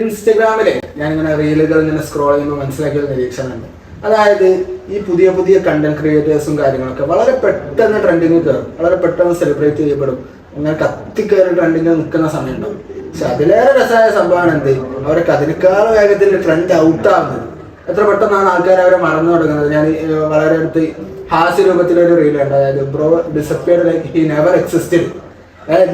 ഇൻസ്റ്റഗ്രാമിലെ ഇങ്ങനെ റീലുകൾ ഇങ്ങനെ സ്ക്രോൾ ചെയ്യുമ്പോൾ മനസ്സിലാക്കിയ ഒരു നിരീക്ഷണമുണ്ട്. അതായത് ഈ പുതിയ പുതിയ കണ്ടന്റ് ക്രിയേറ്റേഴ്സും കാര്യങ്ങളൊക്കെ വളരെ പെട്ടെന്ന് ട്രെൻഡിങ് കയറും. വളരെ പെട്ടെന്ന് സെലിബ്രേറ്റ് ചെയ്യപ്പെടും. അങ്ങനെ കത്തിക്കയറി ട്രെൻഡിങ് നിൽക്കുന്ന സമയം ഉണ്ടാവും പക്ഷെ അതിലേറെ രസമായ സംഭവമാണ് എന്ത്? അവരൊക്കെ അതിനേക്കാൾ വേഗത്തിൽ ട്രെൻഡ് ഔട്ട് ആവുന്നത്. എത്ര പെട്ടെന്നാണ് ആൾക്കാർ അവരെ മറന്നു തുടങ്ങുന്നത്? ഞാൻ വളരെ അടുത്ത് ഹാസ്യ രൂപത്തിലൊരു റീലുണ്ട് അതായത് bro disappeared like he never existed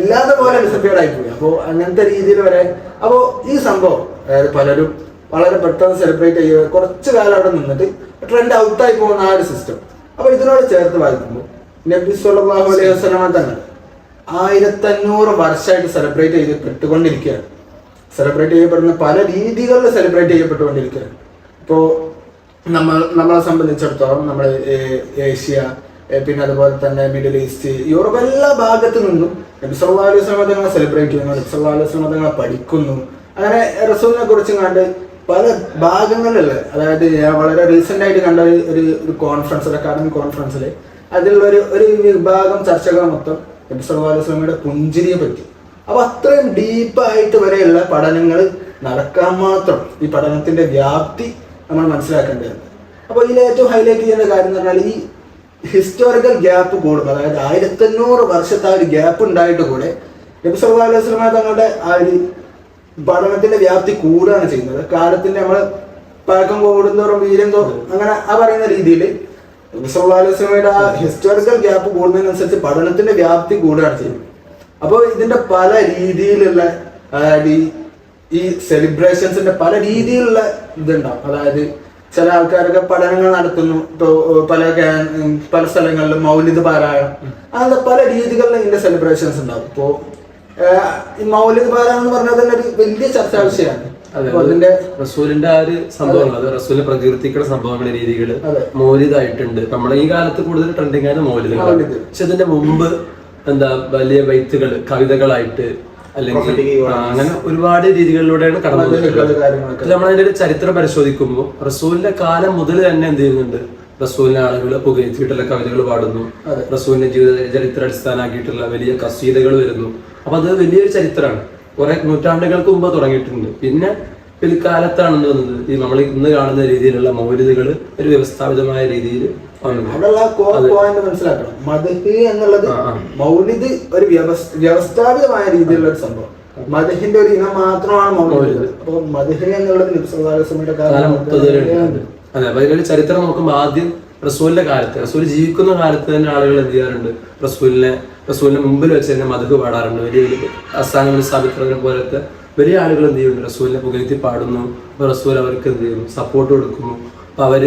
ഇല്ലാതെ പോലെ ഡിസപ്പിയർ ആയിപ്പോയി. അപ്പോൾ അങ്ങനത്തെ രീതിയിൽ വരെ അപ്പോൾ ഈ സംഭവം അതായത് പലരും വളരെ പെട്ടെന്ന് സെലിബ്രേറ്റ് ചെയ്യുക കുറച്ച് കാലം അവിടെ നിന്നിട്ട് ട്രെൻഡ് ഔട്ടായി പോകുന്ന ആ ഒരു സിസ്റ്റം അപ്പോൾ ഇതിനോട് ചേർത്ത് വായിക്കുമ്പോൾ നബി സുല്ലാഹു അലൈഹി വസ്ലമ തന്നെ ആയിരത്തഞ്ഞൂറ് വർഷമായിട്ട് സെലിബ്രേറ്റ് ചെയ്യപ്പെട്ടുകൊണ്ടിരിക്കുകയാണ് സെലിബ്രേറ്റ് ചെയ്യപ്പെടുന്ന പല രീതികളിൽ സെലിബ്രേറ്റ് ചെയ്യപ്പെട്ടുകൊണ്ടിരിക്കുകയാണ്. ഇപ്പോൾ നമ്മൾ നമ്മളെ സംബന്ധിച്ചിടത്തോളം നമ്മൾ ഏഷ്യ പിന്നെ അതുപോലെ തന്നെ മിഡിൽ ഈസ്റ്റ് യൂറോപ്പ് എല്ലാ ഭാഗത്തു നിന്നും നബി സല്ലല്ലാഹു അലൈഹി തങ്ങളെ സെലിബ്രേറ്റ് ചെയ്യുന്നു നബി സല്ലല്ലാഹു അലൈഹി തങ്ങളെ പഠിക്കുന്നു. അങ്ങനെ റസൂലിനെ കുറിച്ച് കണ്ട് പല ഭാഗങ്ങളിലുള്ള അതായത് ഞാൻ വളരെ റീസെന്റ് ആയിട്ട് കണ്ട ഒരു- ഒരു കോൺഫറൻസ് ഒരു അക്കാഡമിക് കോൺഫറൻസിൽ അതിലുള്ള ഒരു ഒരു വിഭാഗം ചർച്ചകൾ മൊത്തം നബി സല്ലല്ലാഹു അലൈഹി വസല്ലമയുടെ പുഞ്ചിരിയെ പറ്റി. അപ്പൊ അത്രയും ഡീപ്പായിട്ട് വരെയുള്ള പഠനങ്ങൾ നടക്കാൻ മാത്രം ഈ പഠനത്തിന്റെ വ്യാപ്തി നമ്മൾ മനസ്സിലാക്കേണ്ടതുണ്ട്. അപ്പോൾ ഇതിൽ ഏറ്റവും ഹൈലൈറ്റ് ചെയ്യേണ്ട കാര്യം എന്ന് പറഞ്ഞാൽ ഈ ഹിസ്റ്റോറിക്കൽ ഗ്യാപ്പ് കൂടുന്നത് അതായത് ആയിരത്തഞ്ഞൂറ് വർഷത്തെ ആ ഒരു ഗ്യാപ്പ് ഉണ്ടായിട്ട് കൂടെ നബി സല്ലാ അലൈഹി സ്വലമ തങ്ങളുടെ ആ ഒരു പഠനത്തിന്റെ വ്യാപ്തി കൂടുകയാണ് ചെയ്യുന്നത്. കാലത്തിന്റെ നമ്മൾ പഴക്കം കൂടുന്തോറും വീര്യം തോറും അങ്ങനെ ആ പറയുന്ന രീതിയിൽ അലൈഹിസ്മയുടെ ആ ഹിസ്റ്റോറിക്കൽ ഗ്യാപ്പ് കൂടുന്നതിനനുസരിച്ച് പഠനത്തിന്റെ വ്യാപ്തി കൂടുകയാണ് ചെയ്യുന്നത്. അപ്പോൾ ഇതിന്റെ പല രീതിയിലുള്ള ഈ സെലിബ്രേഷൻസിന്റെ പല രീതിയിലുള്ള ഇതുണ്ടാവും. അതായത് ചില ആൾക്കാരൊക്കെ പഠനങ്ങൾ നടത്തുന്നു. പല പല സ്ഥലങ്ങളിലും മൗലിദ് പാരായണം. അങ്ങനത്തെ പല രീതികളിലും ഇതിന്റെ സെലിബ്രേഷൻസ് ഉണ്ടാവും. ഇപ്പോ മൗലിത് പാരായണം എന്ന് പറഞ്ഞാൽ തന്നെ ഒരു വലിയ ചർച്ചാ വിഷയമാണ്. അതെ അതിന്റെ റസൂലിന്റെ ആ ഒരു സംഭവങ്ങൾ അത് റസൂലിനെ പ്രകീർത്തിക്കുന്ന സംഭവങ്ങളുടെ രീതികൾ മൗലിതായിട്ടുണ്ട്. നമ്മുടെ ഈ കാലത്ത് കൂടുതൽ ട്രെൻഡിങ് ആയത് മൗലിദ്. പക്ഷെ അതിന്റെ മുമ്പ് എന്താ വലിയ വൈത്തുകൾ കവിതകളായിട്ട് അല്ലെങ്കിൽ അങ്ങനെ ഒരുപാട് രീതികളിലൂടെയാണ് കടന്നു നമ്മൾ അതിന്റെ ഒരു ചരിത്രം പരിശോധിക്കുമ്പോൾ റസൂലിന്റെ കാലം മുതൽ തന്നെ എന്ത് ചെയ്യുന്നുണ്ട്? റസൂലിനെ ആളുകൾ പുകഴ്ത്തിയിട്ടുള്ള കവിതകൾ പാടുന്നു. റസൂലിന്റെ ജീവിത ചരിത്രം അടിസ്ഥാനമാക്കിയിട്ടുള്ള വലിയ കസീതകൾ വരുന്നു. അപ്പൊ അത് വലിയൊരു ചരിത്രമാണ്. കുറെ നൂറ്റാണ്ടുകൾക്ക് മുമ്പ് തുടങ്ങിയിട്ടുണ്ട്. പിന്നെ പിൽക്കാലത്താണ് തോന്നുന്നത്. ഈ നമ്മൾ ഇന്ന് കാണുന്ന രീതിയിലുള്ള മൗലികകൾ ഒരു വ്യവസ്ഥാപിതമായ രീതിയിൽ മനസ്സിലാക്കണം. മദഹ് എന്നുള്ളത്. മൗലിദ് ഒരു വ്യവസ് വ്യവസ്ഥാപിതമായ രീതിയിലുള്ള ഒരു സംഭവം. മദഹിന്റെ ഒരു ഇനം മാത്രമാണ് മൗലിദ് അപ്പൊ മദഹ് എന്നുള്ളത് നിബ്സുല്ലാസ്ലമിയുടെ കാലം അതെ അപ്പൊ അതിലൊരു ചരിത്രം നോക്കുമ്പോൾ ആദ്യം റസൂലിന്റെ കാലത്ത് റസൂൽ ജീവിക്കുന്ന കാലത്ത് തന്നെ ആളുകൾ എന്ത് ചെയ്യാറുണ്ട്? റസൂലിനെ റസൂലിന്റെ മുമ്പിൽ വെച്ച് തന്നെ മധുഹ് പാടാറുണ്ട്. വലിയ വലിയ അസ്ഥാനങ്ങൾ സ്ഥാപിക്കുന്നതിനെ പോലത്തെ വലിയ ആളുകൾ എന്ത് ചെയ്യുന്നു റസൂലിനെ പുകഴ്ത്തി പാടുന്നു. അപ്പോൾ റസൂൽ അവർക്ക് എന്ത് ചെയ്യുന്നു സപ്പോർട്ട് കൊടുക്കുന്നു. അപ്പോൾ അവർ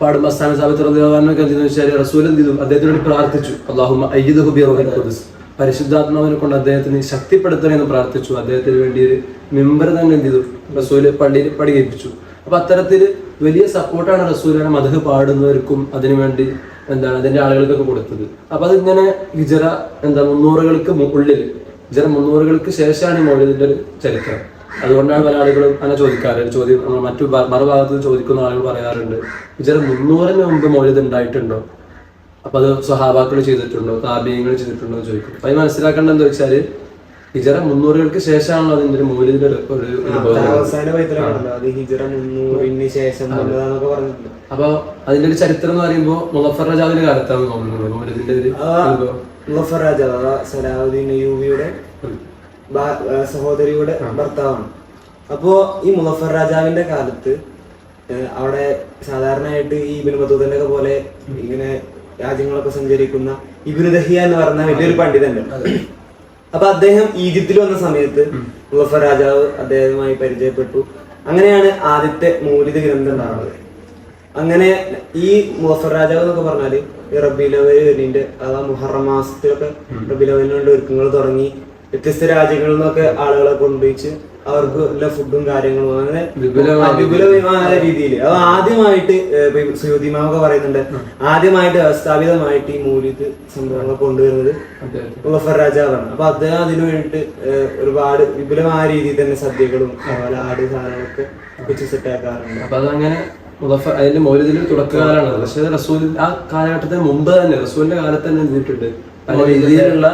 പാടുമ്പോൾ സ്ഥാപിത്രൊക്കെ എന്ത് ചെയ്യുന്നു വെച്ചാൽ റസൂൽ എന്ത് ചെയ്തു? അദ്ദേഹത്തിനോട് പ്രാർത്ഥിച്ചു. അള്ളാഹുമ അയ്യത് ഹുബി റോഹൻ ഖുദ്സ്. പരിശുദ്ധാത്മാവിനെ കൊണ്ട് അദ്ദേഹത്തിന് ശക്തിപ്പെടുത്തണമെന്ന് പ്രാർത്ഥിച്ചു. അദ്ദേഹത്തിന് വേണ്ടി ഒരു മെമ്പർ തന്നെ എന്ത് ചെയ്തു? റസൂൽ പള്ളിയിൽ പഠിപ്പിച്ചു അപ്പം അത്തരത്തിൽ വലിയ സപ്പോർട്ടാണ് റസൂലിനെ മധു പാടുന്നവർക്കും അതിനുവേണ്ടി എന്താണ്? അതിന്റെ ആളുകൾക്കൊക്കെ കൊടുത്തത്. അപ്പം അതിങ്ങനെ ഹിജറ എന്താ മുന്നൂറുകൾക്ക് ഉള്ളിൽ ഹിജറ മുന്നൂറുകൾക്ക് ശേഷമാണ് ഈ മൗലിദിന്റെ ഒരു ചരിത്രം. അതുകൊണ്ടാണ് പല ആളുകളും അങ്ങനെ ചോദിക്കാറ്. ചോദ്യം മറ്റു മറുഭാഗത്ത് ചോദിക്കുന്ന ആളുകൾ പറയാറുണ്ട് ചില മുന്നൂറിന് മുമ്പ് മൗലിദ് ഉണ്ടായിട്ടുണ്ടോ? അപ്പൊ അത് സ്വഹാബാക്കൾ ചെയ്തിട്ടുണ്ടോ? താപീയങ്ങൾ ചെയ്തിട്ടുണ്ടോ? എന്ന് ചോദിക്കും. അപ്പൊ അത് മനസ്സിലാക്കേണ്ടത് എന്താ വെച്ചാൽ ഹിജറ മുന്നൂറുകൾക്ക് ശേഷമാണല്ലോ അതിന്റെ ഒരു. അവസാന പൈതലാണല്ലോ. അത് ഹിജറ മുന്നൂറിന് ശേഷം അപ്പൊ അതിന്റെ ഒരു ചരിത്രം എന്ന് പറയുമ്പോ മുളഫർ രാജാവിന്റെ കാലത്താണ് തോന്നുന്നത് മൗലിദിന്റെ ഒരു. മുളഫർ രാജാവ് സലാഹുദ്ദീൻ യൂബിയുടെ സഹോദരിയുടെ ഭർത്താവാണ്. അപ്പോ ഈ മുളഫർ രാജാവിന്റെ കാലത്ത് അവിടെ സാധാരണയായിട്ട് ഈ ഇബിൻ ഒക്കെ പോലെ ഇങ്ങനെ രാജ്യങ്ങളൊക്കെ സഞ്ചരിക്കുന്ന ഇബിൻ ദഹിയ എന്ന് പറഞ്ഞ വലിയൊരു പണ്ഡിതനുണ്ട് അപ്പൊ അദ്ദേഹം ഈജിപ്തിൽ വന്ന സമയത്ത് മുളഫർ രാജാവ് അദ്ദേഹവുമായി പരിചയപ്പെട്ടു. അങ്ങനെയാണ് ആദ്യത്തെ മൂലിത ഗ്രന്ഥം ഉണ്ടാകുന്നത് അങ്ങനെ ഈ മുഫർ രാജാവ് എന്നൊക്കെ പറഞ്ഞാൽ ഈ റബിലവലിന്റെ അതാ മുഹറം മാസത്തിലൊക്കെ റബിലവലിനുള്ള ഒരുക്കങ്ങൾ തുടങ്ങി. വ്യത്യസ്ത രാജ്യങ്ങളിൽ നിന്നൊക്കെ ആളുകളെ കൊണ്ടുപോയിച്ച് അവർക്ക് ഉള്ള ഫുഡും കാര്യങ്ങളും അങ്ങനെ വിപുലമായ രീതിയിൽ. അത് ആദ്യമായിട്ട് സുയോതിമാവൊക്കെ പറയുന്നുണ്ട് ആദ്യമായിട്ട് വ്യവസ്ഥാപിതമായിട്ട് ഈ മൂല്യത്ത് സംഭവങ്ങൾ കൊണ്ടുവരുന്നത് ഗഫർ രാജാവാണ്. അപ്പൊ അദ്ദേഹം അതിനു വേണ്ടിട്ട് ഒരുപാട് വിപുലമായ രീതിയിൽ തന്നെ സദ്യകളും അതുപോലെ ആട് സാധനങ്ങളൊക്കെ വെച്ച് സെറ്റാക്കാറുണ്ട് അപ്പൊ അതങ്ങനെ അതിന്റെ മൗലിദിന്റെ തുടക്കകാലാണ് പക്ഷേ റസൂൽ ആ കാലഘട്ടത്തിന് മുമ്പ് തന്നെ റസൂലിന്റെ കാലത്ത് തന്നെ എന്ത് ചെയ്തിട്ടുണ്ട്. പല രീതിയിലുള്ള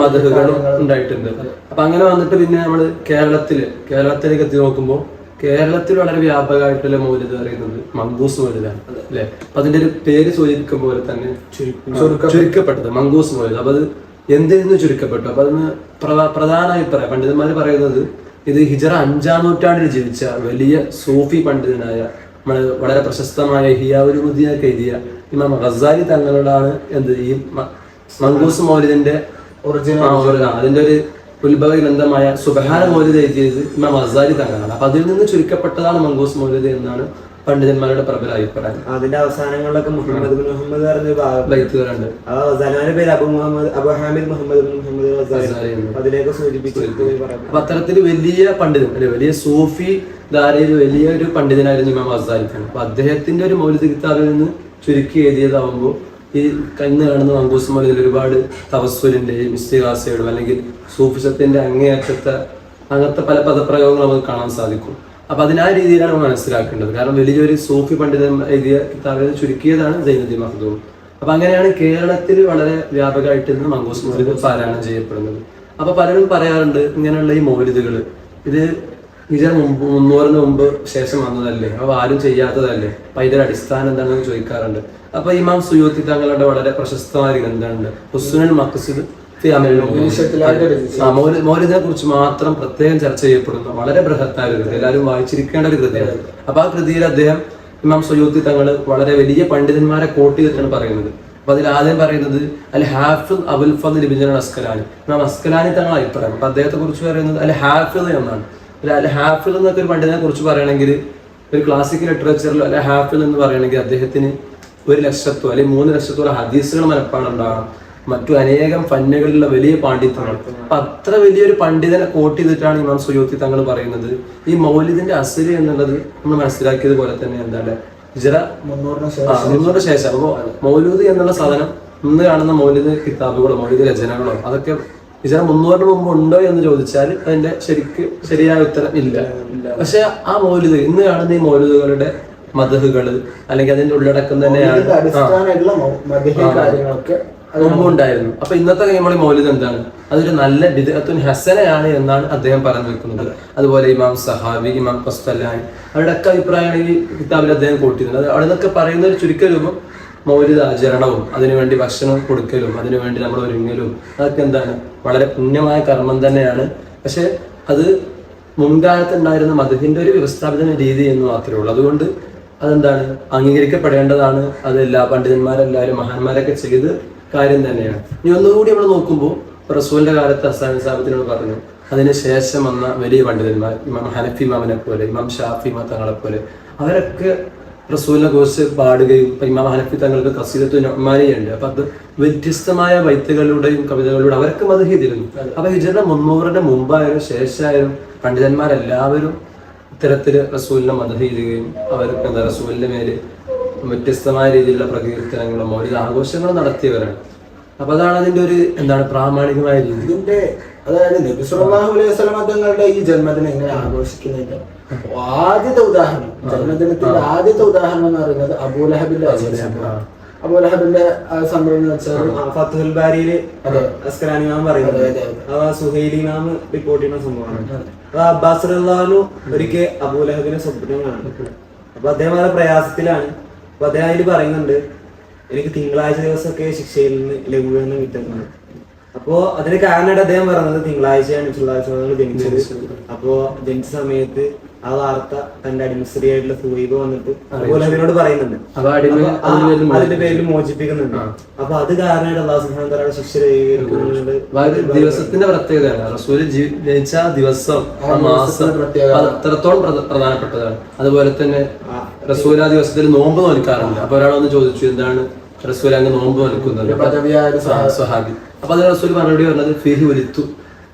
മതകുകളും ഉണ്ടായിട്ടുണ്ട്. അപ്പൊ അങ്ങനെ വന്നിട്ട് പിന്നെ നമ്മൾ കേരളത്തിൽ കേരളത്തിലേക്ക് എത്തി നോക്കുമ്പോൾ കേരളത്തിൽ വളരെ വ്യാപകമായിട്ടുള്ള മൗലിത പറയുന്നത് മങ്കൂസ് മൗലിതാണ് അല്ലെ? അപ്പൊ അതിന്റെ ഒരു പേര് സൂചിപ്പിക്കും പോലെ തന്നെ ചുരുക്കപ്പെട്ടത് മങ്കൂസ് മൗലിദ് അപ്പൊ അത് എന്തിൽ നിന്ന് ചുരുക്കപ്പെട്ടു? അപ്പൊ അതിന് പ്രധാനമായി പ്രധാന അഭിപ്രായം പണ്ഡിതന്മാർ പറയുന്നത് ഇത് ഹിജറ അഞ്ചാം നൂറ്റാണ്ടിൽ ജീവിച്ച വലിയ സൂഫി പണ്ഡിതനായ നമ്മൾ വളരെ പ്രശസ്തമായ ഹിയാവുലുദ്ദീനൊക്കെ എഴുതിയ ഇമാം ഗസാലി തങ്ങളോടാണ് എന്ത് ഈ മങ്കൂസ് മൗലിദിന്റെ അതിന്റെ ഒരു ഉത്ഭവ ഗ്രന്ഥമായ സുബഹാന മൗലിദ് എഴുതിയത് ഇമാം അസാരി തങ്ങളാണ് അപ്പൊ അതിൽ നിന്ന് ചുരുക്കപ്പെട്ടതാണ് മങ്കൂസ് മൗലിദ് എന്നാണ് പണ്ഡിതന്മാരുടെ പ്രബല അഭിപ്രായം. അതിന്റെ അവസാനങ്ങളിലൊക്കെ മുഹമ്മദ് ബിൻ മുഹമ്മദ് പറഞ്ഞ പേര് Abu Muhammad Abu Hamid Muhammad bin Muhammad. അതിലേക്ക് സൂചിപ്പിച്ചു അപ്പൊ അത്തരത്തിൽ വലിയ പണ്ഡിതൻ അല്ലെ വലിയ സൂഫി ധാരയിൽ വലിയ ഒരു പണ്ഡിതനായിരുന്നു ഇമാം അസാരി ഖാൻ. അപ്പൊ അദ്ദേഹത്തിന്റെ ഒരു മൗലിക കിതാബിൽ നിന്ന് ചുരുക്കി എഴുതിയതാവുമ്പോൾ ഈ കന്ന് കാണുന്ന മങ്കൂസ് ഇതിൽ ഒരുപാട് തവസ്സുലിന്റെയും ഇസ്തിഹാസയുടെയും അല്ലെങ്കിൽ സൂഫിസത്തിന്റെ അങ്ങേയറ്റത്തെ അങ്ങനത്തെ പല പദപ്രയോഗങ്ങൾ നമുക്ക് കാണാൻ സാധിക്കും. അപ്പൊ അതിനാ രീതിയിലാണ് മനസ്സിലാക്കേണ്ടത്. കാരണം വലിയൊരു സൂഫി പണ്ഡിതൻ എഴുതിയ കിതാബിൽ ചുരുക്കിയതാണ് ജൈനദി മഹദൂം. അപ്പൊ അങ്ങനെയാണ് കേരളത്തിൽ വളരെ വ്യാപകമായിട്ട് ഇന്ന് മങ്കൂസ് മൗലിദ് പാരായണം ചെയ്യപ്പെടുന്നത്. അപ്പൊ പലരും പറയാറുണ്ട് ഇങ്ങനെയുള്ള ഈ മൗലിദുകൾ ഇത് ഹിജറ മുമ്പ് മുന്നൂറിന് മുമ്പ് ശേഷം വന്നതല്ലേ? അപ്പൊ ആരും ചെയ്യാത്തതല്ലേ? അപ്പൊ ഒരു അടിസ്ഥാനം എന്താണെന്ന് ചോദിക്കാറുണ്ട്. അപ്പൊ ഇമാം സുയൂത്തി തങ്ങളുടെ വളരെ പ്രശസ്തമായ ഒരു ഗ്രന്ഥമുണ്ട്. ഹുസ്നുൽ മക്സിദ്. മൗലിദിനെ കുറിച്ച് മാത്രം പ്രത്യേകം ചർച്ച ചെയ്യപ്പെടുന്ന വളരെ ബൃഹത്തായ ഒരു കൃതി. എല്ലാവരും വായിച്ചിരിക്കേണ്ട ഒരു കൃതിയാണ്. അപ്പൊ ആ കൃതിയിൽ അദ്ദേഹം ഇമാം സുയൂത്തി തങ്ങൾ വളരെ വലിയ പണ്ഡിതന്മാരെ കോട്ട് ചെയ്തിട്ടാണ് പറയുന്നത്. അപ്പൊ അതിൽ ആദ്യം പറയുന്നത് അൽ ഹാഫിദ് അബുൽ ഫദ് ലിബിജൻ അസ്കലാനി. ഇമാം അസ്കലാനി തങ്ങൾ അഭിപ്രായം. അപ്പൊ അദ്ദേഹത്തെ കുറിച്ച് പറയുന്നത് അൽ ഹാഫിദ് എന്നാണ്. അൽ ഹാഫിദ് എന്നൊക്കെ ഒരു പണ്ഡിതനെ കുറിച്ച് പറയണമെങ്കിൽ ഒരു ക്ലാസിക്കൽ ലിറ്ററേച്ചറിൽ അൽ ഹാഫിൽ എന്ന് പറയണമെങ്കിൽ അദ്ദേഹത്തിന് ഒരു ലക്ഷത്തോ അല്ലെങ്കിൽ മൂന്ന് ലക്ഷത്തോളം ഹദീസുകൾ മനപ്പാടുണ്ടാകണം ഉണ്ടാകണം മറ്റു അനേകം ഫന്നുകളിലുള്ള വലിയ പാണ്ഡിത്യങ്ങൾ. അപ്പൊ അത്ര വലിയൊരു പണ്ഡിതനെ കോട്ട് ചെയ്തിട്ടാണ് ഇമാം സുയോത്തി തങ്ങൾ പറയുന്നത്. ഈ മൗലിദിന്റെ അസുര എന്നുള്ളത് നമ്മൾ മനസ്സിലാക്കിയത് പോലെ തന്നെ എന്താണ്? ഹിജറ മുന്നൂറിന് ശേഷം. മുന്നൂറ് ശേഷം. അപ്പോ മൗലൂദ് എന്നുള്ള സാധനം ഇന്ന് കാണുന്ന മൗലിദ് കിതാബുകളോ മൗലിദ് രചനകളോ അതൊക്കെ ഹിജറ മുന്നൂറിന് മുമ്പ് ഉണ്ടോ എന്ന് ചോദിച്ചാൽ അതിന്റെ ശരിക്ക് ശരിയായ ഉത്തരം ഇല്ല. പക്ഷെ ആ മൗലിദ് ഇന്ന് കാണുന്ന ഈ മൗലിദുകളുടെ മതഹുകൾ അല്ലെങ്കിൽ അതിന്റെ ഉള്ളടക്കം തന്നെയാണ്. ഇതിന്റെ അടിസ്ഥാനമായിട്ടുള്ള മതിഹി കാര്യങ്ങളൊക്കെ മുമ്പ് ഉണ്ടായിരുന്നു അപ്പൊ ഇന്നത്തെ നമ്മൾ മൗലിദ് എന്താണ്? അതൊരു നല്ല ബിദഅത്തുൻ ഹസനയാണ് എന്നാണ് അദ്ദേഹം പറഞ്ഞു വെക്കുന്നത്. അതുപോലെ ഇമാം സഹാബി ഇമാം പസ്തല്ലാൻ അവരുടെ ഒക്കെ അഭിപ്രായമാണ് ഈ കിതാബിൽ അദ്ദേഹം കൂട്ടിയിരുന്നത്. അവിടെ നിന്നൊക്കെ പറയുന്ന ഒരു ചുരുക്ക രൂപം മൗലിത ആചരണവും അതിനുവേണ്ടി ഭക്ഷണം കൊടുക്കലും അതിനുവേണ്ടി നമ്മൾ ഒരുങ്ങലും അതൊക്കെ എന്താണ്? വളരെ പുണ്യമായ കർമ്മം തന്നെയാണ്. പക്ഷെ അത് മുൻകാലത്ത് ഉണ്ടായിരുന്ന മതത്തിന്റെ ഒരു വ്യവസ്ഥാപിത രീതി എന്ന് മാത്രമേ ഉള്ളൂ. അതുകൊണ്ട് അതെന്താണ്? അംഗീകരിക്കപ്പെടേണ്ടതാണ്. അത് എല്ലാ പണ്ഡിതന്മാരെല്ലാവരും മഹാന്മാരൊക്കെ ചെയ്ത് കാര്യം തന്നെയാണ്. ഇനി ഒന്നുകൂടി നമ്മൾ നോക്കുമ്പോൾ റസൂലിന്റെ കാലത്ത് അസാൻ സാബത്തിനോട് പറഞ്ഞു അതിനുശേഷം വന്ന വലിയ പണ്ഡിതന്മാർ ഇമാം ഹനഫി ഇമാമിനെ പോലെ ഇമാം ഷാഫി ഇമാ തങ്ങളെ പോലെ അവരൊക്കെ റസൂലിനെ കുറിച്ച് പാടുകയും ഇമാം ഹനഫി തങ്ങൾക്ക് കസീദത്ത് നൊമാനിയുണ്ട് അപ്പൊ അത് വ്യത്യസ്തമായ വൈത്തുകളുടെയും കവിതകളുടെ അവരൊക്കെ മത് ചെയ്തിരുന്നു. അപ്പൊ ഹിജറിന്റെ മുന്നൂറിന്റെ മുമ്പായാലും ശേഷമായാലും പണ്ഡിതന്മാരെല്ലാവരും ഇത്തരത്തിൽ റസൂലിനെ മത ചെയ്യുകയും അവർക്ക് എന്താ റസൂലിന്റെ മേൽ വ്യത്യസ്തമായ രീതിയിലുള്ള പ്രകീർത്തനങ്ങളും മൗലിക ആഘോഷങ്ങളും നടത്തിയവരാണ്. അപ്പൊ അതാണ് അതിന്റെ ഒരു എന്താണ് പ്രാമാണികമായ രീതി. ഇതിന്റെ അതായത് നബി അലൈഹി വസല്ലം തങ്ങളുടെ ഈ ജന്മദിനം എങ്ങനെ ആഘോഷിക്കുന്നതിന്റെ ആദ്യത്തെ ഉദാഹരണം ജന്മദിനത്തിന്റെ ആദ്യത്തെ ഉദാഹരണം എന്ന് പറയുന്നത് അബൂലഹബിന്റെ അബൂലഹബിന്റെ ആ. സംഭവം എന്ന് വെച്ചാൽ ഫത്തുൽ പറയുന്നത്. സുഹൈലി റിപ്പോർട്ട് ചെയ്യുന്ന സംഭവമാണ്. അപ്പൊ ഒരിക്കൽ അബൂലഹബിന്റെ സ്വപ്നം കാണുന്നത് അപ്പൊ അദ്ദേഹം വളരെ പ്രയാസത്തിലാണ്. അപ്പൊ അദ്ദേഹം അതിൽ പറയുന്നുണ്ട് എനിക്ക് തിങ്കളാഴ്ച ദിവസമൊക്കെ ശിക്ഷയിൽ നിന്ന് ലഘുവെന്ന് കിട്ടുന്നത് അപ്പോ അതിന് കാരണമായിട്ട് അദ്ദേഹം പറഞ്ഞത് തിങ്കളാഴ്ചയാണ് ജനിച്ചത്. അപ്പോ ജനിച്ച സമയത്ത് ആ വാർത്ത തന്റെ അടിമസ്ത്രീയായിട്ടുള്ള സുഹൈബ് വന്നിട്ട് അതിനോട് പറയുന്നുണ്ട്. അതിന്റെ പേരിൽ മോചിപ്പിക്കുന്നുണ്ട്. അപ്പൊ അത് കാരണമായിട്ട് അള്ളാഹു വ തആല ശിക്ഷ ദിവസത്തിന്റെ പ്രത്യേകതയാണ്. റസൂൽ ജനിച്ച ദിവസം മാസം അത്രത്തോളം പ്രധാനപ്പെട്ടതാണ്. അതുപോലെ തന്നെ റസൂൽ ആ ദിവസത്തിൽ നോമ്പ് നോൽക്കാറുണ്ട്. അപ്പൊ ഒരാളൊന്ന് ചോദിച്ചു എന്താണ് റസൂൽ അങ്ങ് നോമ്പ് നോൽക്കുന്നത്? ഒരു ആ, അപ്പൊ അത് റസൂൽ മറുപടി പറഞ്ഞത് ഫിഹി ഒലിത്തു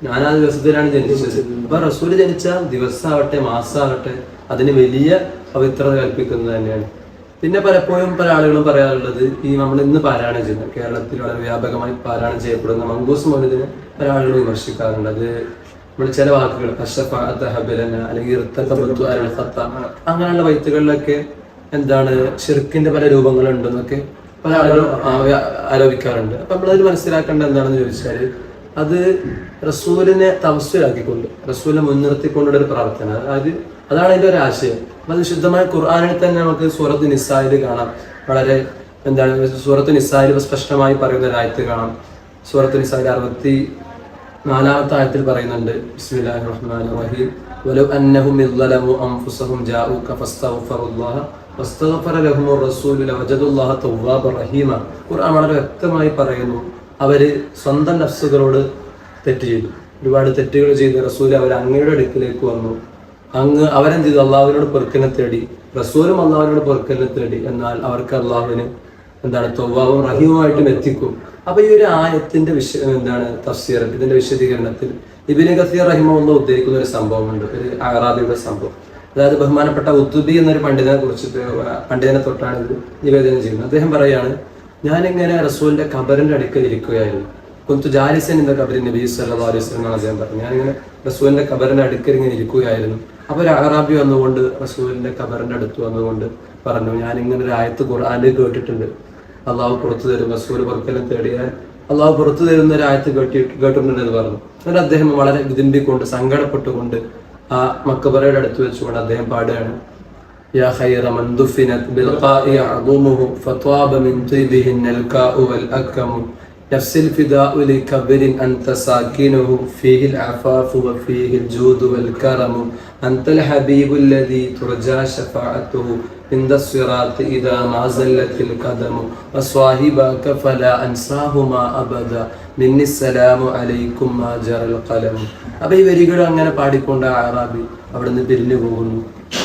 ഞാൻ ദിവസത്തിലാണ് ജനിച്ചത്. അപ്പൊ റസൂൽ ജനിച്ച ദിവസമാവട്ടെ മാസമാവട്ടെ അതിന് വലിയ പവിത്രത കൽപ്പിക്കുന്നത് തന്നെയാണ്. പിന്നെ പലപ്പോഴും പല ആളുകളും പറയാറുള്ളത് ഈ നമ്മൾ ഇന്ന് പാരായണം ചെയ്യുന്നത്. കേരളത്തിൽ വളരെ വ്യാപകമായി പാരായണം ചെയ്യപ്പെടുന്ന മങ്കൂസ് മൗലിദിനെ പല ആളുകളും വിമർശിക്കാറുണ്ട്. അത് നമ്മൾ ചില വാക്കുകൾ അല്ലെങ്കിൽ അങ്ങനെയുള്ള വൈത്തുകളിലൊക്കെ എന്താണ് ഷിർക്കിന്റെ പല രൂപങ്ങളുണ്ടെന്നൊക്കെ പല ആളുകളും ആരോപിക്കാറുണ്ട്. അപ്പൊ നമ്മളതിൽ മനസ്സിലാക്കേണ്ട എന്താണെന്ന് ചോദിച്ചാൽ അത് റസൂലിനെ തവസ്വരാക്കിക്കൊണ്ട് റസൂലിനെ മുൻനിർത്തിക്കൊണ്ടുള്ള ഒരു പ്രാർത്ഥന. അതായത് അതാണ് അതിന്റെ ഒരു ആശയം. അത് ശുദ്ധമായ ഖുർആാനിൽ തന്നെ നമുക്ക് സൂറത്ത് നിസ്സായിൽ കാണാം. വളരെ എന്താണ് സൂറത്ത് നിസ്സായിൽ സ്പഷ്ടമായി പറയുന്ന ഒരായത്ത് കാണാം. സൂറത്ത് നിസ്സായിൽ അറുപത്തി നാലാമത്തെ ആയത്തിൽ പറയുന്നുണ്ട് റഹീം. ഖുർആൻ വളരെ വ്യക്തമായി പറയുന്നു അവർ സ്വന്തം നഫ്സുകളോട് തെറ്റ് ചെയ്തു. ഒരുപാട് തെറ്റുകൾ ചെയ്ത് റസൂൽ അവർ അങ്ങയുടെ അടുക്കിലേക്ക് വന്നു. അങ്ങ് അവരെന്ത് ചെയ്തു? അള്ളാഹുവിനോട് പൊറുക്കനെ തേടി. റസൂലും അള്ളാഹുവിനോട് പൊറുക്കനെ തേടി. എന്നാൽ അവർക്ക് അള്ളാഹുവിന് എന്താണ് തൊവ്വാവും റഹീമുമായിട്ടും എത്തിക്കും. അപ്പൊ ഈ ഒരു ആയത്തിന്റെ വിശ എന്താണ് തഫ്സീർ ഇതിന്റെ വിശദീകരണത്തിൽ ഇബിന് കസീർ റഹിമുള്ള ഉദ്ദേശിക്കുന്ന ഒരു സംഭവമുണ്ട്. ഒരു അറാബിയുടെ സംഭവം. അതായത് ബഹുമാനപ്പെട്ട ഉത്തുബി എന്നൊരു പണ്ഡിതനെ കുറിച്ച് പണ്ഡിതനെ തൊട്ടാണ് ഇത് നിവേദനം ചെയ്യുന്നത്. അദ്ദേഹം പറയാണ് ഞാനിങ്ങനെ റസൂലിന്റെ ഖബറിന്റെ അടുക്കൽ ഇരിക്കുകയായിരുന്നു. കുന്തു ജാലിസൻ എന്ന കബറിൻ നബി സല്ലല്ലാഹു അലൈഹി വസല്ലം അദ്ദേഹം പറഞ്ഞു ഞാനിങ്ങനെ റസൂലിന്റെ ഖബറിന്റെ അടുക്കൽ ഇങ്ങനെ ഇരിക്കുകയായിരുന്നു. അപ്പൊ ഒരു അറാബി വന്നുകൊണ്ട് റസൂലിന്റെ ഖബറിന്റെ അടുത്ത് വന്നുകൊണ്ട് പറഞ്ഞു ഞാൻ ഇങ്ങനെ ഒരു ആയത്ത് ഖുർആനിൽ കേട്ടിട്ടുണ്ട്. അള്ളാഹു പുറത്തു തരും റസൂൽ പുറത്തെല്ലാം തേടിയാൽ അള്ളാഹു പുറത്തു തരുന്ന ഒരു ആയത്ത് കേട്ടി കേട്ടിട്ടുണ്ടെന്ന് പറഞ്ഞു. എന്നിട്ട് അദ്ദേഹം വളരെ വിതിമ്പിക്കൊണ്ട് സങ്കടപ്പെട്ടുകൊണ്ട് ആ മക്കബറയുടെ അടുത്ത് വെച്ചുകൊണ്ട് അദ്ദേഹം പാടുകയാണ്. يا خير من دفنت بالقاء يعظمه فطاب من طيبهن الكاء والأكم نفس الفداء لكبر أنت ساكنه فيه العفاف وفيه الجود والكرم أنت الحبيب الذي ترجى شفاعته عند الصراط إذا ما زلت القدم وصاحبك فلا أنساهما أبدا مني السلام عليكم ما جرى القلم അപ്പൊ ഈ വരികൾ അങ്ങനെ പാടിക്കൊണ്ട് ആ അറാബി അവിടെ നിന്ന് പിരിഞ്ഞു പോകുന്നു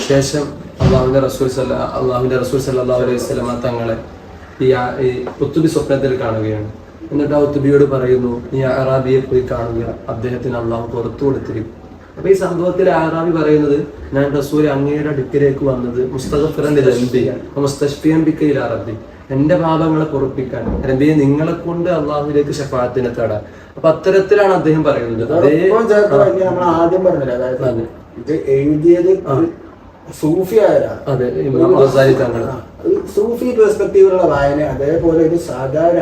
ശേഷം അള്ളാഹുവിന്റെ റസൂൽ സല്ല അള്ളാഹുവിന്റെ റസൂൽ സല്ലല്ലാഹു അലൈഹി സ്വലമ തങ്ങളെ ഈ ഈ ഒത്തുബി സ്വപ്നത്തിൽ കാണുകയാണ്. എന്നിട്ട് ആ ഒത്തുബിയോട് പറയുന്നു നീ അറാബിയെ പോയി കാണുക. അദ്ദേഹത്തിന് അള്ളാഹു പുറത്തു കൊടുത്തിരിക്കും. അപ്പൊ ഈ സംഭവത്തിൽ ആറാബി പറയുന്നത് ഞാൻ റസൂൽ അങ്ങയുടെ അടുക്കിലേക്ക് വന്നത് മുസ്തഫിറന്റെ ബിക്കയിൽ അറബി എന്റെ പാപങ്ങളെ പൊറപ്പിക്കാൻ. അല്ലെങ്കിൽ നിങ്ങളെ കൊണ്ട് അള്ളാഹുലേക്ക് ഷഫാത്തിനെ തേടാൻ. അപ്പൊ അത്തരത്തിലാണ് അദ്ദേഹം പറയുന്നത്. അതേ ആദ്യം പറഞ്ഞില്ല അതായത് ഇത് എഴുതിയത് ഒരു സൂഫി പെർസ്പെക്റ്റീവിലുള്ള വായന അതേപോലെ ഒരു സാധാരണ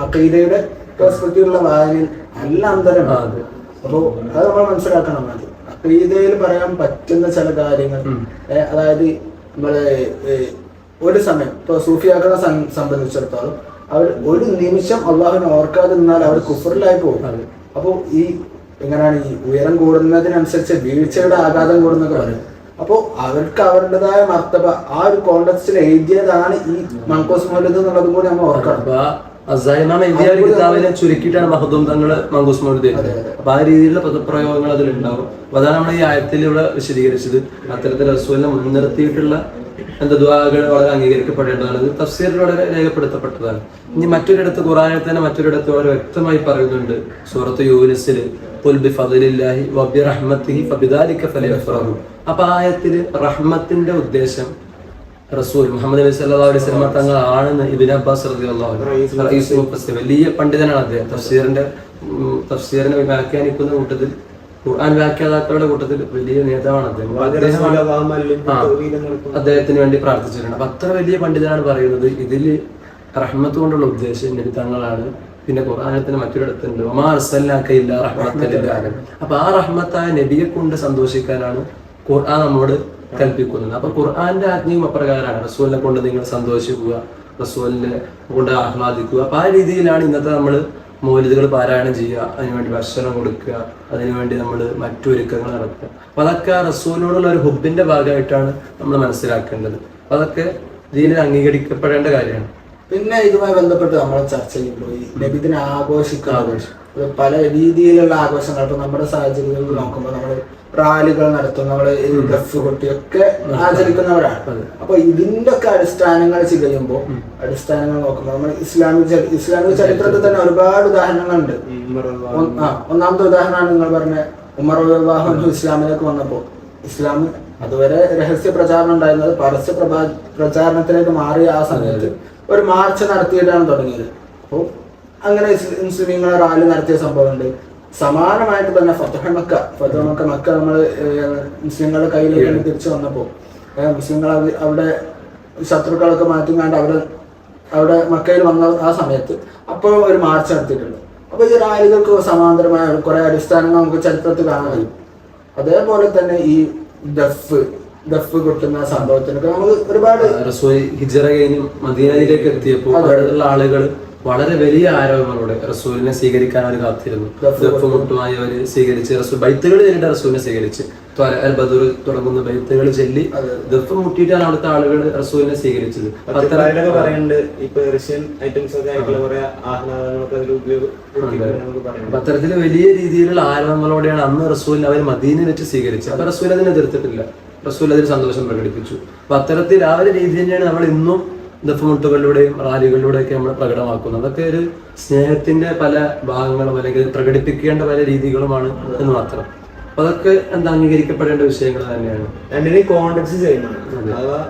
അഖീദയുടെ പെർസ്പെക്റ്റീവിലുള്ള വായന നല്ല അന്തരമാണ് അപ്പോൾ അപ്പോ അത് നമ്മൾ മനസ്സിലാക്കണം അത്. അഖീദയിൽ പറയാൻ പറ്റുന്ന ചില കാര്യങ്ങൾ. അതായത് നമ്മളെ ഒരു സമയം ഇപ്പൊ സൂഫിയാക്കളെ സം- സംബന്ധിച്ചിടത്തോളം അവർ ഒരു നിമിഷം അള്ളാഹുവിനെ ഓർക്കാതെ നിന്നാൽ അവർ കുഫറിലായി പോകും. അപ്പോൾ ഈ എങ്ങനെയാണ് ഈ ഉയരം കൂടുന്നതിനനുസരിച്ച് വീഴ്ചയുടെ ആഘാതം കൂടുന്നൊക്കെ പറയും. അപ്പോൾ അവർക്ക് അവരുടേതായ മർത്തബ ആ ഒരു കോണ്ടക്സ്റ്റിൽ എഴുതിയതാണ് ഈ മങ്കോസ് മൗലത് എന്നുള്ളതും കൂടി നമ്മൾ ഓർക്കണം. അസൈമാം എഴുതിയ ഒരു കിതാബിനെ ചുരുക്കിയിട്ടാണ് മഹദൂം തങ്ങൾ മങ്കൂസ് മൗലൂദ് എഴുതിയത്. അപ്പൊ ആ രീതിയിലുള്ള പദപ്രയോഗങ്ങൾ അതിലുണ്ടാവും. അപ്പൊ അതാണ് നമ്മൾ ഈ ആയത്തിൽ ഇവിടെ വിശദീകരിച്ചത്. അത്തരത്തിൽ റസൂലിനെ മുൻനിർത്തിയിട്ടുള്ള എന്താ ദുആകൾ വളരെ അംഗീകരിക്കപ്പെടേണ്ടതാണ്. ഇത് തഫ്സീറിൽ വളരെ രേഖപ്പെടുത്തപ്പെട്ടതാണ്. ഇനി മറ്റൊരിടത്ത് ഖുറാനിൽ തന്നെ മറ്റൊരിടത്ത് വളരെ വ്യക്തമായി പറയുന്നുണ്ട്. സൂറത്ത് യൂനിസിൽ "ഖുൽ ബിഫദ്ലില്ലാഹി വബിറഹ്മത്തിഹി ഫബിദാലിക ഫലിയഫ്റഹു." അപ്പൊ ആയത്തിൽ റഹ്മത്തിന്റെ ഉദ്ദേശം റസൂൽ മുഹമ്മദ് നബി സല്ലല്ലാഹു അലൈഹി വസല്ലം തങ്ങൾ ആണെന്ന് ഇബ്നു അബ്ബാസ് റളിയല്ലാഹു അൻഹു റഈസ് മുഫസ്സിർ വലിയ പണ്ഡിതനാണ് അദ്ദേഹം. തഫ്സീറിന്റെ തഫ്സീറിനെ വ്യാഖ്യാനിക്കുന്ന കൂട്ടത്തിൽ ഖുർആൻ വ്യാഖ്യാതാക്കളുടെ കൂട്ടത്തിൽ വലിയ നേതാവാണ് അദ്ദേഹം. അദ്ദേഹത്തിന് വേണ്ടി പ്രാർത്ഥിച്ചിട്ടുണ്ട്. അപ്പൊ അത്ര വലിയ പണ്ഡിതനാണ് പറയുന്നത്. ഇതിൽ റഹ്മത്ത് കൊണ്ടുള്ള ഉദ്ദേശം നബി തങ്ങളാണ്. പിന്നെ ഖുർആാനത്തിന് മറ്റൊരിടത്തുണ്ട് ഒമാ അപ്പൊ ആ റഹ്മത്തായ നബിയെ കൊണ്ട് സന്തോഷിക്കാനാണ് ഖുർആൻ നമ്മോട് കൽപ്പിക്കുന്നത് അപ്പൊ ഖുർആന്റെ ആജ്ഞയും അപ്രകാരമാണ്. റസൂലിനെ കൊണ്ട് നിങ്ങൾ സന്തോഷിക്കുക റസൂലിനെ കൊണ്ട് ആഹ്ലാദിക്കുക. അപ്പൊ ആ രീതിയിലാണ് ഇന്നത്തെ നമ്മൾ മൗലിതകൾ പാരായണം ചെയ്യുക. അതിനുവേണ്ടി ഭക്ഷണം കൊടുക്കുക. അതിനുവേണ്ടി നമ്മൾ മറ്റൊരുക്കങ്ങൾ നടത്തുക. അപ്പൊ അതൊക്കെ ആ റസൂലിനോടുള്ള ഒരു ഹുബിന്റെ ഭാഗമായിട്ടാണ് നമ്മൾ മനസ്സിലാക്കേണ്ടത്. അപ്പൊ അതൊക്കെ ദീനിൽ അംഗീകരിക്കപ്പെടേണ്ട കാര്യമാണ്. പിന്നെ ഇതുമായി ബന്ധപ്പെട്ട് നമ്മൾ ചർച്ച ചെയ്യുമ്പോൾ ഈ നബിദിനെ ആഘോഷിക്കുക ആഘോഷം പല രീതിയിലുള്ള ആഘോഷങ്ങൾ. ഇപ്പൊ നമ്മുടെ സാഹചര്യങ്ങളിൽ നോക്കുമ്പോൾ നമ്മൾ റാലികൾ നടത്തും നമ്മൾ ഗഫ് കൊട്ടിയൊക്കെ ആചരിക്കുന്നവരാണ്. അപ്പൊ ഇതിന്റെ ഒക്കെ അടിസ്ഥാനങ്ങൾ ചെയ്യുമ്പോൾ അടിസ്ഥാനങ്ങൾ നോക്കുമ്പോൾ നമ്മൾ ഇസ്ലാമിക ഇസ്ലാമിക ചരിത്രത്തിൽ തന്നെ ഒരുപാട് ഉദാഹരണങ്ങളുണ്ട്. ഒന്ന്- ഒന്നാമത്തെ ഉദാഹരണമാണ് നിങ്ങൾ പറഞ്ഞ ഉമർ വിവാഹം ഇസ്ലാമിലേക്ക് വന്നപ്പോൾ ഇസ്ലാം അതുവരെ രഹസ്യ പ്രചാരണം ഉണ്ടായിരുന്നത് പരസ്യ പ്രഭാ പ്രചാരണത്തിലേക്ക് മാറിയ ആ സമയത്ത് ഒരു മാർച്ച് നടത്തിയിട്ടാണ് തുടങ്ങിയത്. അപ്പോൾ അങ്ങനെ മുസ്ലിങ്ങളെ റാലി നടത്തിയ സംഭവമുണ്ട്. സമാനമായിട്ട് തന്നെ ഫതഹ മക്ക. ഫതഹ മക്ക മക്ക നമ്മൾ മുസ്ലിങ്ങളുടെ കയ്യിലേക്ക് തിരിച്ചു വന്നപ്പോൾ മുസ്ലിങ്ങൾ അവിടെ ശത്രുക്കളൊക്കെ മാറ്റിങ്ങാണ്ട് അവിടെ അവിടെ മക്കയിൽ വന്ന ആ സമയത്ത് അപ്പോൾ ഒരു മാർച്ച് നടത്തിയിട്ടുണ്ട്. അപ്പൊ ഈ റാലികൾക്ക് സമാന്തരമായ കുറെ അടിസ്ഥാനങ്ങൾ നമുക്ക് ചരിത്രത്തിൽ കാണാൻ കഴിയും. അതേപോലെ തന്നെ ഈ ദഫ് ദഫ് കൊട്ടുന്ന സംഭവത്തിനൊക്കെ നമുക്ക് ഒരുപാട് ഹിജറ കഴിഞ്ഞ് മദീനയിലേക്ക് എത്തിയപ്പോൾ അവിടെയുള്ള ആളുകൾ വളരെ വലിയ ആരോപണങ്ങളോട് റസൂലിനെ സ്വീകരിക്കാൻ അവർ കാത്തിരുന്നു. മുട്ടുമായി അവർ സ്വീകരിച്ച് റസൂൽ ബൈത്തുകൾ ചെല്ലിട്ട് റസൂലിനെ സ്വീകരിച്ച്. അൽ ബദൂർ തുടങ്ങുന്ന ബൈത്തുകൾ ചെല്ലി ദഫ് മുട്ടിയിട്ടാണ് അവിടുത്തെ ആളുകൾ റസൂലിനെ സ്വീകരിച്ചത്. പറയുന്നുണ്ട് പേർഷ്യൻ ഐറ്റംസ് ഒക്കെ ആയിട്ടുള്ള കുറെ ആഹ്ലാദങ്ങളൊക്കെ അതിൽ വലിയ രീതിയിലുള്ള ആരോപണങ്ങളോടെയാണ് അന്ന് റസൂലിനെ അവർ മദീനെ വെച്ച് സ്വീകരിച്ചത്. അപ്പൊ റസൂൽ അതിനെ എതിർത്തിട്ടില്ല. റസൂൽ അതിൽ സന്തോഷം പ്രകടിപ്പിച്ചു. അപ്പൊ അത്തരത്തിൽ ആ ഒരു രീതി തന്നെയാണ് നമ്മൾ ഇന്നും ദഫ്മുട്ടുകളിലൂടെയും റാലികളിലൂടെയൊക്കെ നമ്മൾ പ്രകടമാക്കുന്നത് അതൊക്കെ ഒരു സ്നേഹത്തിന്റെ പല ഭാഗങ്ങളും അല്ലെങ്കിൽ പ്രകടിപ്പിക്കേണ്ട പല രീതികളുമാണ് എന്ന് മാത്രം. അതൊക്കെ എന്താ അംഗീകരിക്കപ്പെടേണ്ട വിഷയങ്ങൾ തന്നെയാണ്. രണ്ടിനെയും കോണ്ടാക്ട് ചെയ്യുന്നുണ്ട് അഥവാ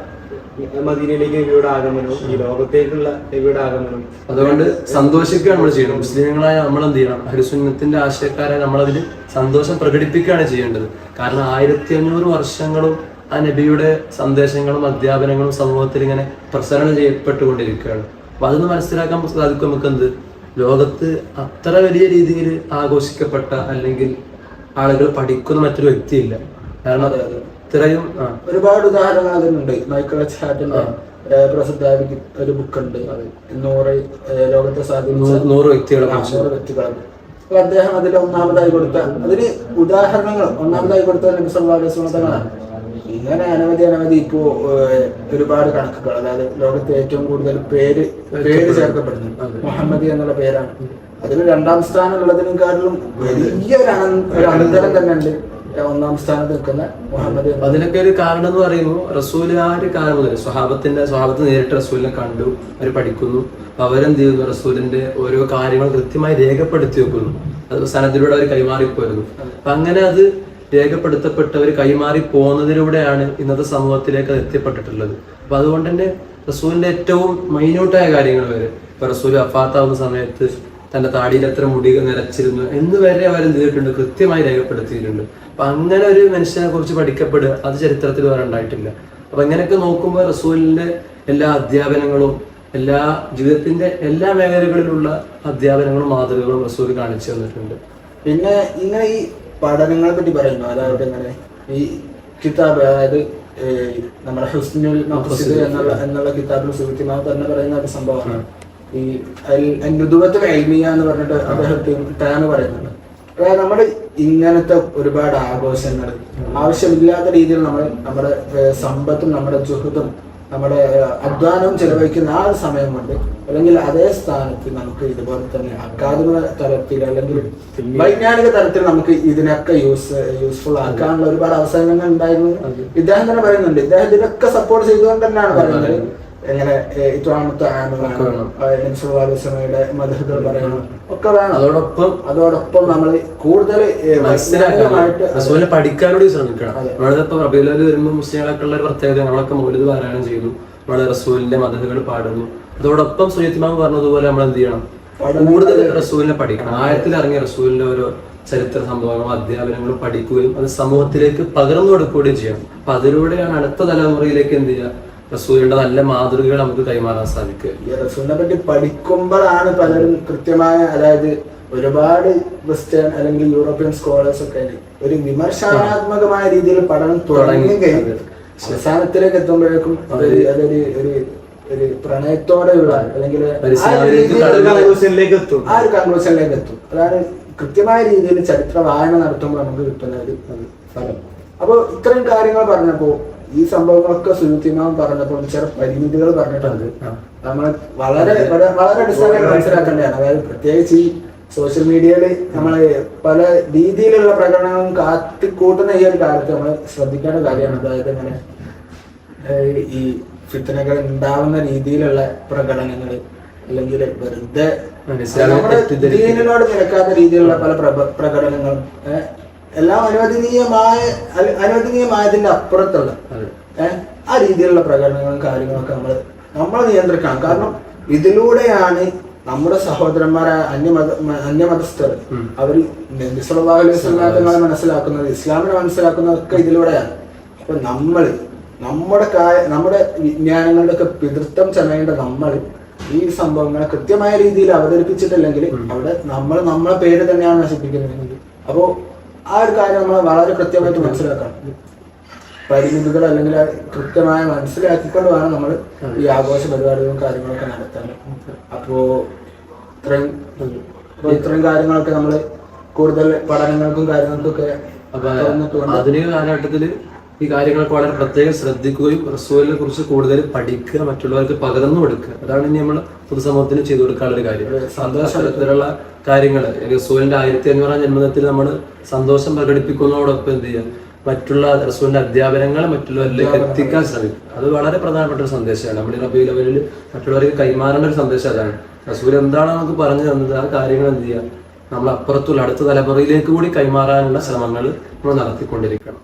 മദീനയിലേക്ക് നബിയുടെ ആഗമനവും ഈ ലോകത്തേക്കുള്ള നബിയുടെ ആഗമനവും അതുകൊണ്ട് സന്തോഷിക്കുകയാണ് നമ്മൾ ചെയ്യണം മുസ്ലിങ്ങളായ നമ്മൾ എന്ത് ചെയ്യണം ഹരിസുന്നത്തിന്റെ ആശയക്കാരായ നമ്മളതിൽ സന്തോഷം പ്രകടിപ്പിക്കുകയാണ് ചെയ്യേണ്ടത്. കാരണം ആയിരത്തി അഞ്ഞൂറ് വർഷങ്ങളും ആ നബിയുടെ സന്ദേശങ്ങളും അധ്യാപനങ്ങളും സമൂഹത്തിൽ ഇങ്ങനെ പ്രസരണം ചെയ്യപ്പെട്ടുകൊണ്ടിരിക്കുകയാണ്. അപ്പൊ അതൊന്ന് മനസ്സിലാക്കാൻ സാധിക്കും നമുക്ക് എന്ത് ലോകത്ത് അത്ര വലിയ രീതിയിൽ ആഘോഷിക്കപ്പെട്ട അല്ലെങ്കിൽ ആളുകൾ പഠിക്കുന്ന മറ്റൊരു വ്യക്തിയില്ല. കാരണം ഇത്രയും ഒരുപാട് ഉദാഹരണങ്ങൾ അതിനുണ്ട് മൈക്കിൾ ചാറ്റിന്റെ ഒരു- ബുക്ക് ഉണ്ട് നൂറ് ലോകത്തെ സ്വാധീനിച്ച നൂറ് വ്യക്തികളെ നൂറ് അപ്പൊ അദ്ദേഹം അതിൽ ഒന്നാമതായി കൊടുത്ത അതിന് ഉദാഹരണങ്ങൾ ഒന്നാമതായി കൊടുത്ത നബി സല്ലല്ലാഹു അലൈഹി വസല്ലം തങ്ങളാണ് ഇങ്ങനെ അനവധി അനവധി ഇപ്പോ ഒരുപാട് കണക്കുകൾ അതായത് ലോകത്തെ ഏറ്റവും കൂടുതൽ പേര് പേര് ചേർക്കപ്പെടുന്നു മുഹമ്മദി എന്നുള്ള പേരാണ്. അതിന് രണ്ടാം സ്ഥാനം ഉള്ളതിനെക്കാട്ടിലും വലിയ ഒരു അനന്ത അനന്തരം തന്നെ ഉണ്ട്. ഒന്നാം സ്ഥാനത്ത് നിൽക്കുന്ന മുഹമ്മദ് അതിനൊക്കെ ഒരു കാരണം എന്ന് പറയുമ്പോൾ റസൂൽ ആ ഒരു കാലം മുതൽ സ്വഹാബത്തിന്റെ സ്വഹാബത്ത് നേരിട്ട് റസൂലിനെ കണ്ടു അവർ പഠിക്കുന്നു. അവരെന്ത് ചെയ്യുന്നു? റസൂലിന്റെ ഓരോ കാര്യങ്ങൾ കൃത്യമായി രേഖപ്പെടുത്തി വെക്കുന്നു. അത് സനത്തിലൂടെ അവർ കൈമാറിപ്പോയിരുന്നു അപ്പൊ അങ്ങനെ അത് രേഖപ്പെടുത്തപ്പെട്ടവർ കൈമാറി പോകുന്നതിലൂടെയാണ് ഇന്നത്തെ സമൂഹത്തിലേക്ക് അത് എത്തിപ്പെട്ടിട്ടുള്ളത്. അപ്പൊ അതുകൊണ്ട് തന്നെ റസൂലിന്റെ ഏറ്റവും മൈന്യൂട്ടായ കാര്യങ്ങൾ വരെ ഇപ്പൊ റസൂൽ അഫാത്താവുന്ന സമയത്ത് തന്റെ താടിയിൽ എത്ര മുടി നിലച്ചിരുന്നു എന്ന് വരെ അവർ എന്ത് ചെയ്തിട്ടുണ്ട്? കൃത്യമായി രേഖപ്പെടുത്തിയിട്ടുണ്ട്. അപ്പൊ അങ്ങനെ ഒരു മനുഷ്യനെ കുറിച്ച് പഠിക്കപ്പെടുക അത് ചരിത്രത്തിൽ വേറെ ഉണ്ടായിട്ടില്ല. അപ്പൊ ഇങ്ങനെയൊക്കെ നോക്കുമ്പോൾ റസൂലിന്റെ എല്ലാ അധ്യാപനങ്ങളും എല്ലാ ജീവിതത്തിന്റെ എല്ലാ മേഖലകളിലുള്ള അധ്യാപനങ്ങളും മാതൃകകളും റസൂൽ കാണിച്ചു തന്നിട്ടുണ്ട്. പിന്നെ ഇങ്ങനെ ഈ പഠനങ്ങളെ പറ്റി പറയുന്നു. അതായത് ഇങ്ങനെ ഈ കിതാബ് അതായത് നമ്മുടെ ഹുസ്നുൽ മഖ്സിദ് എന്നുള്ള എന്നുള്ള കിതാബിൽ സുഹൃത്തിമാവ് തന്നെ പറയുന്ന ഒരു സംഭവമാണ്. ഈ നുദുവത്തുൽ എൽമിയ എന്ന് പറഞ്ഞിട്ട് അദ്ദേഹം ടാന് പറയുന്നുണ്ട്. അതായത് നമ്മൾ ഇങ്ങനത്തെ ഒരുപാട് ആഘോഷങ്ങൾ ആവശ്യമില്ലാത്ത രീതിയിൽ നമ്മൾ നമ്മുടെ സമ്പത്തും നമ്മുടെ ജുഹുദും നമ്മുടെ അധ്വാനം ചെലവഴിക്കുന്ന ആ സമയമുണ്ട് സമയം കൊണ്ട് അല്ലെങ്കിൽ അതേ സ്ഥാനത്ത് നമുക്ക് ഇതുപോലെ തന്നെ അക്കാദമിക തലത്തിൽ അല്ലെങ്കിൽ വൈജ്ഞാനിക തലത്തിൽ നമുക്ക് ഇതിനൊക്കെ യൂസ് യൂസ്ഫുൾ ആക്കാനുള്ള ഒരുപാട് അവസരങ്ങൾ ഉണ്ടായിരുന്നു. ഇദ്ദേഹം തന്നെ പറയുന്നുണ്ട്. ഇദ്ദേഹം ഇതിനൊക്കെ സപ്പോർട്ട് ചെയ്തുകൊണ്ട് തന്നെയാണ് പറയുന്നത്. എങ്ങനെ ഇത്രാമത്തെ ആനുകളുടെ മധുകൾ പറയണം ഒക്കെ വേണം അതോടൊപ്പം അതോടൊപ്പം നമ്മൾ കൂടുതൽ മനസ്സിലാക്കാനായിട്ട് പഠിക്കാനോട് ശ്രമിക്കണം നമ്മളിപ്പോ റബീലോൽ വരുമ്പോൾ മുസ്ലിങ്ങളൊക്കെ ഉള്ള ഒരു പ്രത്യേകത ഞങ്ങളൊക്കെ മൗലിത് പാരായണം ചെയ്യുന്നു. നമ്മൾ റസൂലിന്റെ മതങ്ങൾ പാടുന്നു. അതോടൊപ്പം സുയത്തിമാവ് പറഞ്ഞതുപോലെ നമ്മൾ എന്ത് ചെയ്യണം? കൂടുതൽ റസൂലിനെ പഠിക്കണം. ആയത്തിൽ ഇറങ്ങിയ റസൂലിന്റെ ഓരോ ചരിത്ര സംഭവങ്ങളും അധ്യാപനങ്ങളും പഠിക്കുകയും അത് സമൂഹത്തിലേക്ക് പകർന്നു കൊടുക്കുകയും ചെയ്യണം. അപ്പൊ അതിലൂടെയാണ് അടുത്ത തലമുറയിലേക്ക് എന്ത് ചെയ്യുക? റസൂലിന്റെ നല്ല മാതൃകകൾ നമുക്ക് കൈമാറാൻ സാധിക്കുക. റസൂലിനെ പറ്റി പഠിക്കുമ്പോഴാണ് പലരും കൃത്യമായ അതായത് ഒരുപാട് വെസ്റ്റേൺ അല്ലെങ്കിൽ യൂറോപ്യൻ സ്കോളേഴ്സ് ഒക്കെ ഒരു വിമർശനാത്മകമായ രീതിയിൽ പഠനം തുടങ്ങി അവസാനത്തിലേക്ക് എത്തുമ്പോഴേക്കും അതൊരു ഒരു ഒരു പ്രണയത്തോടെയുള്ള അല്ലെങ്കിൽ ആ ഒരു പരിസ്ഥിതി രീതിയിൽ കടന്നു കൺക്ലൂഷനിലേക്ക് എത്തും. ആ ഒരു കൺക്ലൂഷനിലേക്ക് എത്തും. അതാണ് കൃത്യമായ രീതിയിൽ ചരിത്ര വായന നടത്തുമ്പോൾ നമുക്ക് കിട്ടുന്ന ഒരു ഫലം. അപ്പോൾ ഇത്രയും കാര്യങ്ങൾ പറഞ്ഞപ്പോൾ ഈ സംഭവങ്ങളൊക്കെ സുയുത്തിമാൻ പറഞ്ഞപ്പോൾ ചില പരിമിതികൾ പറഞ്ഞിട്ടുണ്ട്. നമ്മൾ വളരെ വളരെ അടിസ്ഥാനമായിട്ട് മനസ്സിലാക്കേണ്ടതാണ്. അതായത് പ്രത്യേകിച്ച് ഈ സോഷ്യൽ മീഡിയയിൽ നമ്മൾ പല രീതിയിലുള്ള പ്രകടനങ്ങളും കാത്തിക്കൂട്ടുന്ന ഈ ഒരു കാലത്ത് നമ്മൾ ശ്രദ്ധിക്കേണ്ട കാര്യമാണ്. അതായത് ഇങ്ങനെ ഈ ഫിത്തനകൾ ഉണ്ടാവുന്ന രീതിയിലുള്ള പ്രകടനങ്ങൾ അല്ലെങ്കിൽ വെറുതെ നമ്മുടെ. ദീനിനോട് നിരക്കാത്ത രീതിയിലുള്ള പല പ്രകടനങ്ങളും എല്ലാം അനുവദനീയമായ അനുവദനീയമായതിന്റെ അപ്പുറത്തുള്ള ആ രീതിയിലുള്ള പ്രകടനങ്ങളും കാര്യങ്ങളൊക്കെ നമ്മൾ നമ്മൾ നിയന്ത്രിക്കണം. കാരണം ഇതിലൂടെയാണ് നമ്മുടെ സഹോദരന്മാരായ അന്യമത അന്യമതസ്ഥർ അവർ തങ്ങളെ മനസ്സിലാക്കുന്നത്. ഇസ്ലാമിനെ മനസ്സിലാക്കുന്നതൊക്കെ ഇതിലൂടെയാണ്. അപ്പൊ നമ്മൾ നമ്മുടെ കായ നമ്മുടെ വിജ്ഞാനങ്ങളുടെ ഒക്കെ പിതൃത്വം ചെലയേണ്ട നമ്മൾ ഈ സംഭവങ്ങളെ കൃത്യമായ രീതിയിൽ അവതരിപ്പിച്ചിട്ടില്ലെങ്കിൽ അവിടെ നമ്മൾ നമ്മളെ പേര് തന്നെയാണ് നശിപ്പിക്കുന്നത് അപ്പോൾ ആ ഒരു കാര്യം നമ്മൾ വളരെ കൃത്യമായിട്ട് മനസ്സിലാക്കണം. പരിമിതികൾ അല്ലെങ്കിൽ കൃത്യമായി മനസ്സിലാക്കിക്കൊണ്ട് വേണം നമ്മൾ ഈ ആഘോഷ പരിപാടികളും കാര്യങ്ങളൊക്കെ നടത്താൻ. അപ്പോ ഇത്രയും അപ്പൊ ഇത്രയും കാര്യങ്ങളൊക്കെ നമ്മൾ കൂടുതൽ പഠനങ്ങൾക്കും കാര്യങ്ങൾക്കും ഒക്കെ അപ്പൊ തുറന്നിട്ടുകൊണ്ട് ആധുനിക കാലഘട്ടത്തിൽ ഈ കാര്യങ്ങളൊക്കെ വളരെ പ്രത്യേകം ശ്രദ്ധിക്കുകയും റസൂലിനെ കുറിച്ച് കൂടുതൽ പഠിക്കുക മറ്റുള്ളവർക്ക് പകർന്നു കൊടുക്കുക. അതാണ് ഇനി നമ്മൾ പൊതുസമൂഹത്തിന് ചെയ്തു കൊടുക്കാനുള്ള ഒരു കാര്യം. സന്തോഷത്തിലുള്ള കാര്യങ്ങൾ റസൂലിന്റെ ആയിരത്തി അഞ്ഞൂറാം ജന്മദിനത്തിൽ നമ്മൾ സന്തോഷം പ്രകടിപ്പിക്കുന്നതോടൊപ്പം എന്ത് ചെയ്യുക? മറ്റുള്ള റസൂലിന്റെ അധ്യാപനങ്ങൾ മറ്റുള്ളവരിലേക്ക് എത്തിക്കാൻ ശ്രമിക്കും അത് വളരെ പ്രധാനപ്പെട്ട ഒരു സന്ദേശമാണ്. നമ്മുടെ റബി ലെവലിൽ മറ്റുള്ളവർക്ക് കൈമാറേണ്ട ഒരു സന്ദേശം അതാണ്. റസൂൽ എന്താണ് നമുക്ക് പറഞ്ഞു തന്നത് ആ കാര്യങ്ങൾ എന്ത് ചെയ്യുക? നമ്മൾ അപ്പുറത്തുള്ള അടുത്ത തലമുറയിലേക്ക് കൂടി കൈമാറാനുള്ള ശ്രമങ്ങൾ നമ്മൾ നടത്തിക്കൊണ്ടിരിക്കണം.